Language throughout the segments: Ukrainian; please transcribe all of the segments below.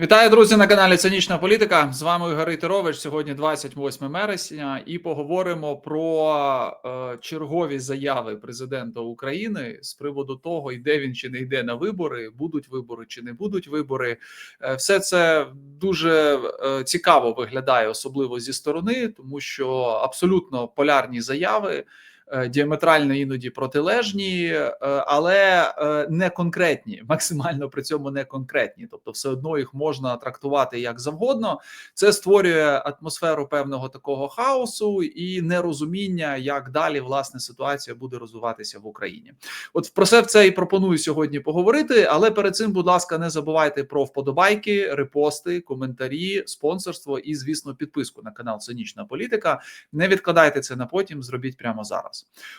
Вітаю, друзі, на каналі Цинічна Політика. З вами Ігор Тирович. Сьогодні 28 вересня, і поговоримо про е, чергові заяви президента України з приводу того, йде він чи не йде на вибори, будуть вибори чи не будуть вибори. Е, все це дуже е, цікаво виглядає, особливо зі сторони, тому що абсолютно полярні заяви. Е, діаметрально іноді протилежні, е, але е, не конкретні, максимально при цьому не конкретні. Тобто, все одно їх можна трактувати як завгодно. Це створює атмосферу певного такого хаосу і нерозуміння, як далі власне ситуація буде розвиватися в Україні. От про це це і пропоную сьогодні поговорити. Але перед цим, будь ласка, не забувайте про вподобайки, репости, коментарі, спонсорство і, звісно, підписку на канал Цинічна Політика. Не відкладайте це на потім, зробіть прямо зараз.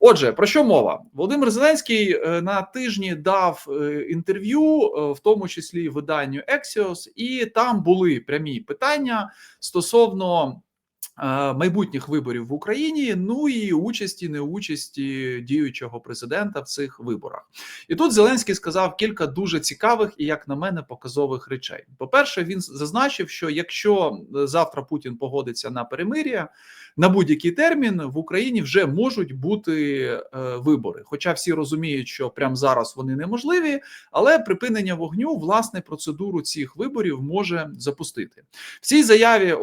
Отже, про що мова? Володимир Зеленський е, на тижні дав е, інтерв'ю, е, в тому числі виданню Axios, і там були прямі питання стосовно. Майбутніх виборів в Україні, ну і участі, неучасті діючого президента в цих виборах, і тут Зеленський сказав кілька дуже цікавих і, як на мене, показових речей. По перше, він зазначив, що якщо завтра Путін погодиться на перемир'я, на будь-який термін в Україні вже можуть бути е, вибори. Хоча всі розуміють, що прямо зараз вони неможливі, але припинення вогню власне процедуру цих виборів може запустити. В цій заяві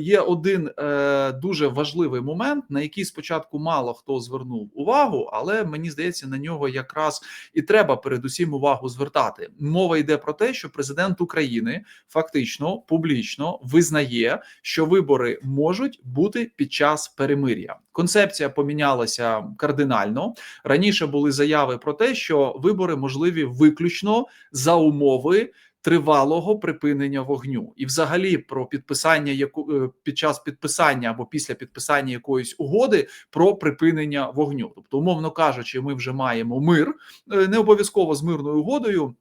є один е, дуже важливий момент, на який спочатку мало хто звернув увагу, але мені здається, на нього якраз і треба передусім увагу звертати. Мова йде про те, що президент України фактично публічно визнає, що вибори можуть бути під час перемир'я. Концепція помінялася кардинально. Раніше були заяви про те, що вибори можливі виключно за умови. Тривалого припинення вогню, і, взагалі, про підписання яку е, під час підписання або після підписання якоїсь угоди про припинення вогню, тобто, умовно кажучи, ми вже маємо мир е, не обов'язково з мирною угодою.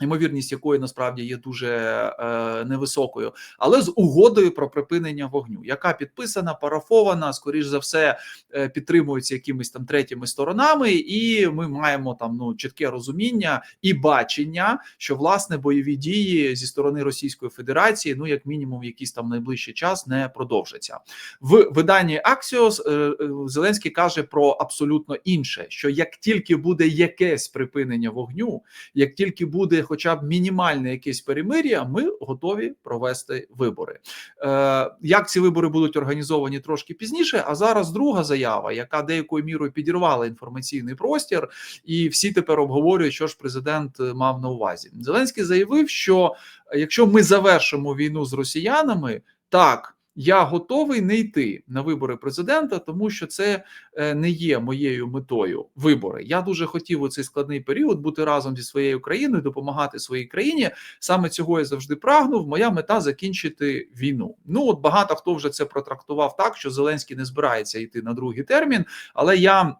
Ймовірність якої насправді є дуже е, невисокою, але з угодою про припинення вогню, яка підписана, парафована, скоріш за все, е, підтримується якимись там третіми сторонами, і ми маємо там ну чітке розуміння і бачення, що власне бойові дії зі сторони Російської Федерації, ну як мінімум, якийсь там найближчий час не продовжаться. В виданні Axios е, е, Зеленський каже про абсолютно інше: що як тільки буде якесь припинення вогню, як тільки буде хоча б мінімальне якесь перемир'я, ми готові провести вибори. Е, Як ці вибори будуть організовані трошки пізніше? А зараз друга заява, яка деякою мірою підірвала інформаційний простір, і всі тепер обговорюють, що ж президент мав на увазі. Зеленський заявив, що якщо ми завершимо війну з росіянами, так я готовий не йти на вибори президента, тому що це е, не є моєю метою. Вибори. Я дуже хотів у цей складний період бути разом зі своєю країною, допомагати своїй країні. Саме цього я завжди прагнув. Моя мета закінчити війну. Ну от багато хто вже це протрактував так, що Зеленський не збирається йти на другий термін, але я.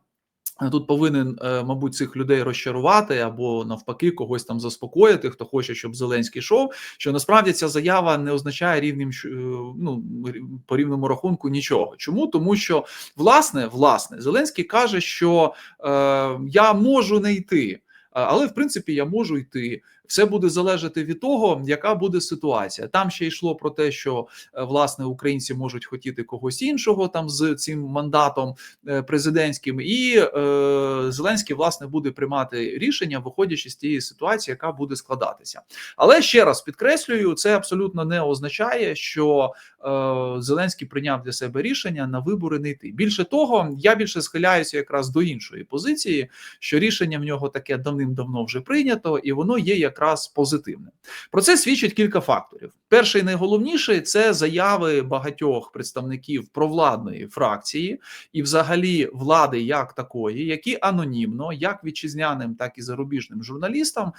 Тут повинен, е, мабуть, цих людей розчарувати або навпаки когось там заспокоїти, хто хоче, щоб Зеленський йшов. Що насправді ця заява не означає рівним е, ну по рівному рахунку нічого. Чому тому, що власне власне Зеленський каже, що е, я можу не йти, але в принципі я можу йти. Все буде залежати від того, яка буде ситуація. Там ще йшло про те, що е, власне українці можуть хотіти когось іншого там з цим мандатом е, президентським, і е, Зеленський власне буде приймати рішення, виходячи з тієї ситуації, яка буде складатися. Але ще раз підкреслюю, це абсолютно не означає, що е, Зеленський прийняв для себе рішення на вибори не йти. Більше того, я більше схиляюся якраз до іншої позиції, що рішення в нього таке давним-давно вже прийнято, і воно є як якраз позитивним. Про це свідчить кілька факторів. Перший найголовніший це заяви багатьох представників провладної фракції і, взагалі, влади як такої, які анонімно, як вітчизняним, так і зарубіжним журналістам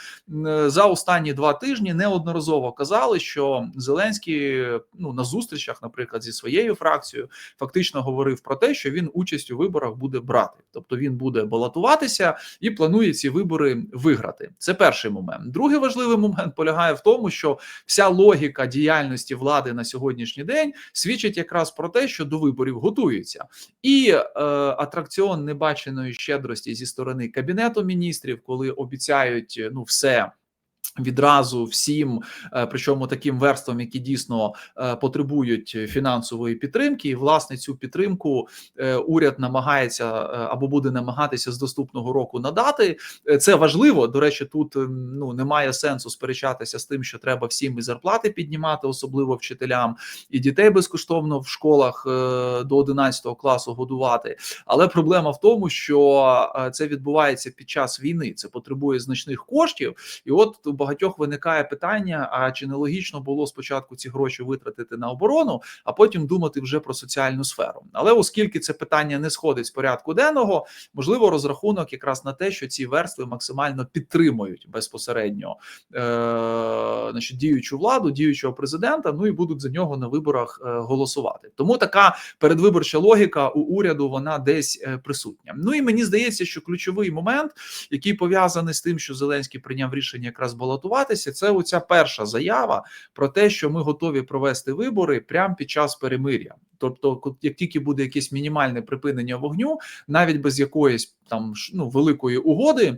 за останні два тижні неодноразово казали, що Зеленський ну на зустрічах, наприклад, зі своєю фракцією, фактично говорив про те, що він участь у виборах буде брати, тобто він буде балотуватися і планує ці вибори виграти. Це перший момент. Другий важливий момент полягає в тому, що вся логіка діяльності влади на сьогоднішній день свідчить якраз про те, що до виборів готуються, і е, атракціон небаченої щедрості зі сторони кабінету міністрів, коли обіцяють ну все Відразу всім, е, причому таким верствам, які дійсно е, потребують фінансової підтримки, і власне цю підтримку е, уряд намагається або буде намагатися з доступного року надати. Це важливо. До речі, тут ну немає сенсу сперечатися з тим, що треба всім і зарплати піднімати, особливо вчителям, і дітей безкоштовно в школах до 11 класу годувати. Але проблема в тому, що це відбувається під час війни. Це потребує значних коштів, і от багатьох виникає питання: а чи не логічно було спочатку ці гроші витратити на оборону, а потім думати вже про соціальну сферу? Але оскільки це питання не сходить з порядку денного, можливо, розрахунок якраз на те, що ці верстви максимально підтримують безпосередньо е, значить, діючу владу, діючого президента. Ну і будуть за нього на виборах е, голосувати. Тому така передвиборча логіка у уряду вона десь е, присутня. Ну і мені здається, що ключовий момент, який пов'язаний з тим, що Зеленський прийняв рішення якраз балотуватися. Це оця перша заява про те, що ми готові провести вибори прямо під час перемир'я. Тобто, як тільки буде якесь мінімальне припинення вогню, навіть без якоїсь там ну великої угоди.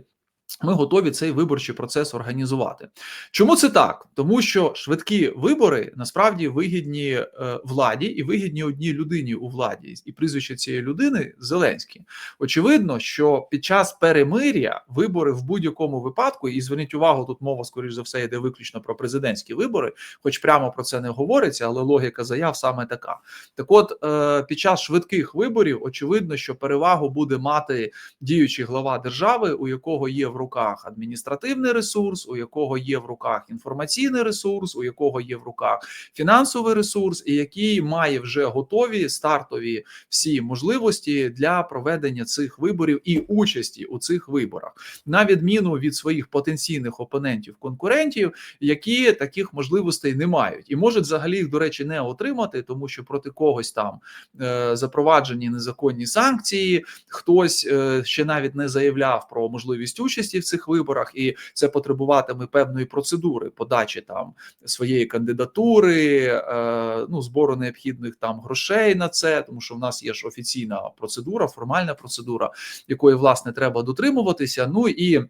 Ми готові цей виборчий процес організувати. Чому це так? Тому що швидкі вибори насправді вигідні е, владі і вигідні одній людині у владі, і прізвище цієї людини Зеленський. Очевидно, що під час перемир'я вибори в будь-якому випадку, і зверніть увагу, тут мова скоріш за все йде виключно про президентські вибори, хоч прямо про це не говориться, але логіка заяв саме така. Так, от е, під час швидких виборів очевидно, що перевагу буде мати діючий глава держави, у якого є в руках адміністративний ресурс, у якого є в руках інформаційний ресурс, у якого є в руках фінансовий ресурс, і який має вже готові стартові всі можливості для проведення цих виборів і участі у цих виборах, на відміну від своїх потенційних опонентів конкурентів, які таких можливостей не мають, і можуть взагалі їх, до речі, не отримати, тому що проти когось там е, запроваджені незаконні санкції, хтось е, ще навіть не заявляв про можливість участі участі в цих виборах, і це потребуватиме певної процедури подачі там своєї кандидатури, е, ну збору необхідних там грошей на це, тому що в нас є ж офіційна процедура, формальна процедура, якої власне треба дотримуватися. Ну і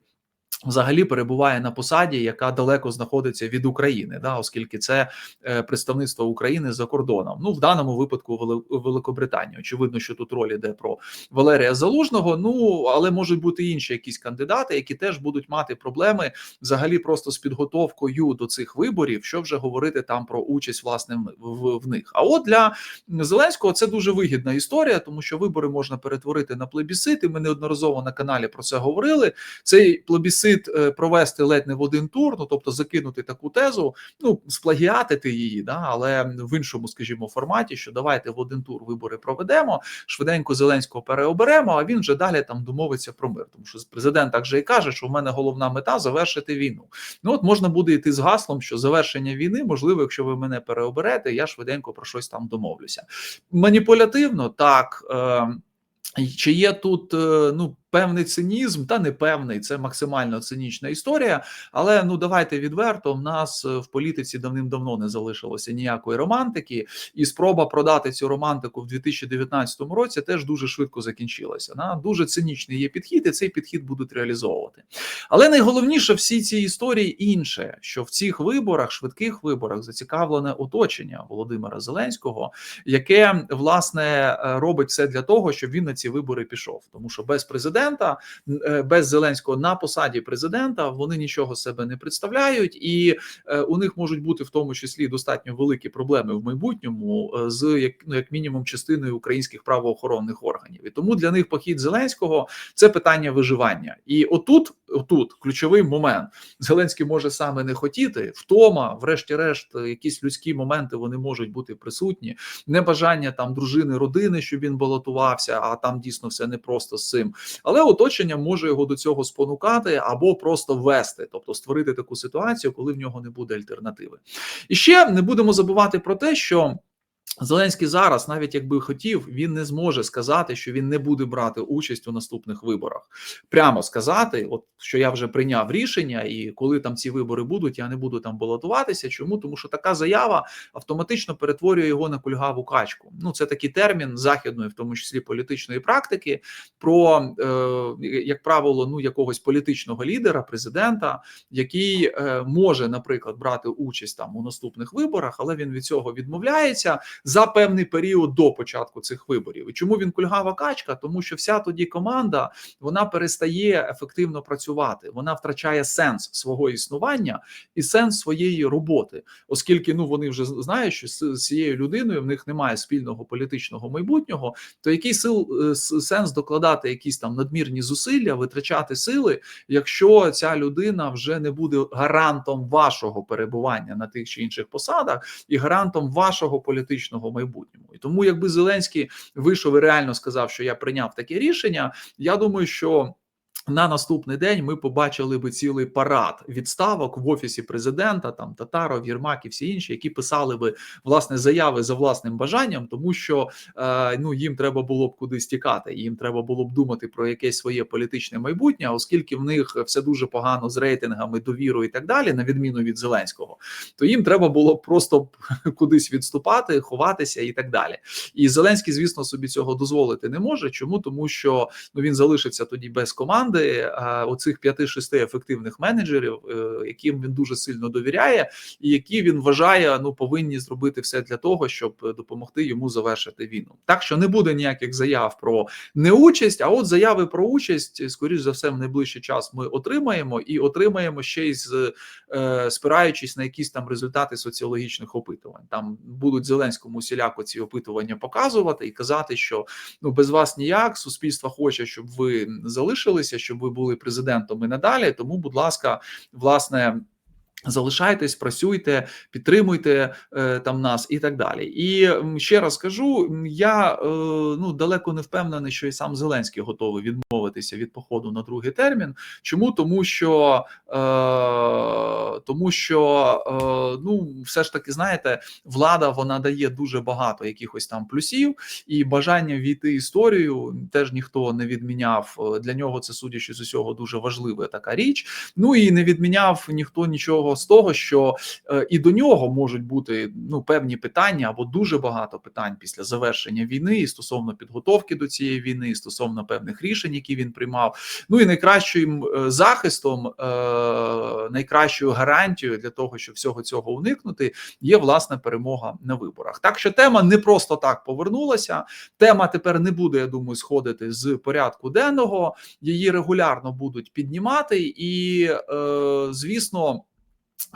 Взагалі перебуває на посаді, яка далеко знаходиться від України, да, оскільки це е, представництво України за кордоном. Ну в даному випадку Великобританії. Очевидно, що тут роль іде про Валерія Залужного. Ну але можуть бути інші якісь кандидати, які теж будуть мати проблеми взагалі просто з підготовкою до цих виборів, що вже говорити там про участь власне в, в них. А от для Зеленського це дуже вигідна історія, тому що вибори можна перетворити на плебісити. Ми неодноразово на каналі про це говорили. Цей плебісит плебісцит е, провести ледь не в один тур, ну тобто закинути таку тезу, ну сплагіатити її, да, але в іншому, скажімо, форматі, що давайте в один тур вибори проведемо, швиденько Зеленського переоберемо. А він вже далі там домовиться про мир. Тому що президент так же і каже, що в мене головна мета завершити війну. Ну от можна буде йти з гаслом, що завершення війни можливо, якщо ви мене переоберете, я швиденько про щось там домовлюся. Маніпулятивно так. Е, чи є тут е, ну певний цинізм, та не певний, це максимально цинічна історія. Але ну давайте відверто. В нас е, в політиці давним-давно не залишилося ніякої романтики, і спроба продати цю романтику в 2019 році теж дуже швидко закінчилася. На дуже цинічний є підхід, і цей підхід будуть реалізовувати. Але найголовніше всі ці історії інше, що в цих виборах, швидких виборах, зацікавлене оточення Володимира Зеленського, яке власне е, робить все для того, щоб він на ці вибори пішов, тому що без президента президента е, без Зеленського на посаді президента вони нічого себе не представляють, і е, у них можуть бути в тому числі достатньо великі проблеми в майбутньому е, з як ну як мінімум частиною українських правоохоронних органів. І тому для них похід Зеленського це питання виживання. І отут, отут ключовий момент Зеленський може саме не хотіти втома, врешті-решт, якісь людські моменти вони можуть бути присутні. Небажання там дружини, родини, щоб він балотувався, а там дійсно все непросто з цим але оточення може його до цього спонукати або просто ввести, тобто створити таку ситуацію, коли в нього не буде альтернативи. І ще не будемо забувати про те, що. Зеленський зараз, навіть якби хотів, він не зможе сказати, що він не буде брати участь у наступних виборах. Прямо сказати, от що я вже прийняв рішення, і коли там ці вибори будуть, я не буду там балотуватися. Чому? Тому що така заява автоматично перетворює його на кульгаву качку. Ну це такий термін західної, в тому числі політичної практики, про е, як правило, ну якогось політичного лідера, президента, який е, може, наприклад, брати участь там у наступних виборах, але він від цього відмовляється за певний період до початку цих виборів. І чому він кульгава качка? Тому що вся тоді команда вона перестає ефективно працювати, вона втрачає сенс свого існування і сенс своєї роботи, оскільки ну вони вже знають, що з цією людиною в них немає спільного політичного майбутнього. То який сил е, сенс докладати якісь там надмірні зусилля, витрачати сили, якщо ця людина вже не буде гарантом вашого перебування на тих чи інших посадах і гарантом вашого політичного політичного майбутньому. І тому, якби Зеленський вийшов і реально сказав, що я прийняв таке рішення, я думаю, що. На наступний день ми побачили би цілий парад відставок в офісі президента, там Татаров, Єрмак і всі інші, які писали би власне заяви за власним бажанням, тому що е, ну їм треба було б кудись тікати, їм треба було б думати про якесь своє політичне майбутнє, оскільки в них все дуже погано з рейтингами, довірою і так далі, на відміну від Зеленського, то їм треба було просто кудись відступати, ховатися і так далі. І Зеленський, звісно, собі цього дозволити не може. Чому тому, що ну він залишиться тоді без команди команди оцих п'яти-шести ефективних менеджерів, е, яким він дуже сильно довіряє, і які він вважає, ну повинні зробити все для того, щоб допомогти йому завершити війну. Так що не буде ніяких заяв про неучасть, а от заяви про участь, скоріш за все, в найближчий час ми отримаємо і отримаємо ще й з е, спираючись на якісь там результати соціологічних опитувань. Там будуть Зеленському усіляко ці опитування показувати і казати, що ну без вас ніяк суспільство хоче, щоб ви залишилися щоб ви були президентом і надалі. Тому, будь ласка, власне. Залишайтесь, працюйте, підтримуйте е, там нас і так далі. І ще раз кажу: я е, ну далеко не впевнений, що і сам Зеленський готовий відмовитися від походу на другий термін. Чому тому, що е, тому, що е, ну все ж таки знаєте, влада вона дає дуже багато якихось там плюсів, і бажання війти історію теж ніхто не відміняв. Для нього це судячи з усього дуже важлива така річ. Ну і не відміняв ніхто нічого з того, що е, і до нього можуть бути ну певні питання або дуже багато питань після завершення війни і стосовно підготовки до цієї війни, і стосовно певних рішень, які він приймав. Ну і найкращим е, захистом, е, найкращою гарантією для того, щоб всього цього уникнути, є власне перемога на виборах. Так що тема не просто так повернулася. Тема тепер не буде, я думаю, сходити з порядку денного. Її регулярно будуть піднімати, і звісно.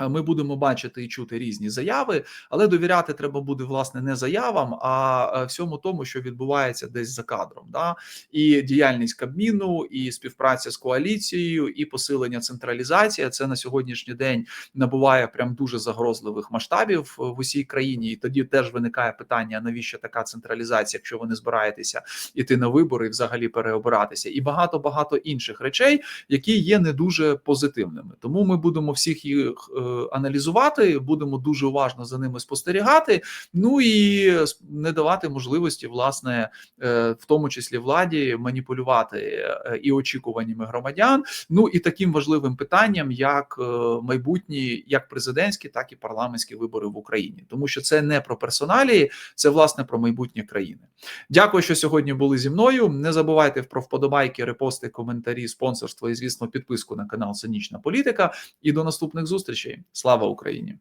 Ми будемо бачити і чути різні заяви, але довіряти треба буде власне не заявам, а всьому тому, що відбувається десь за кадром. Да? І діяльність Кабміну, і співпраця з коаліцією, і посилення централізації. Це на сьогоднішній день набуває прям дуже загрозливих масштабів в усій країні. І тоді теж виникає питання: навіщо така централізація, якщо ви не збираєтеся іти на вибори і взагалі переобиратися, і багато багато інших речей, які є не дуже позитивними. Тому ми будемо всіх їх. Е, аналізувати, будемо дуже уважно за ними спостерігати. Ну і не давати можливості, власне, е, в тому числі владі, маніпулювати е, і очікуваннями громадян. Ну і таким важливим питанням, як майбутні, як президентські, так і парламентські вибори в Україні, тому що це не про персоналії, це власне про майбутнє країни. Дякую, що сьогодні були зі мною. Не забувайте про вподобайки, репости, коментарі, спонсорство і звісно, підписку на канал Цинічна Політика. І до наступних зустрічей. Слава Україні!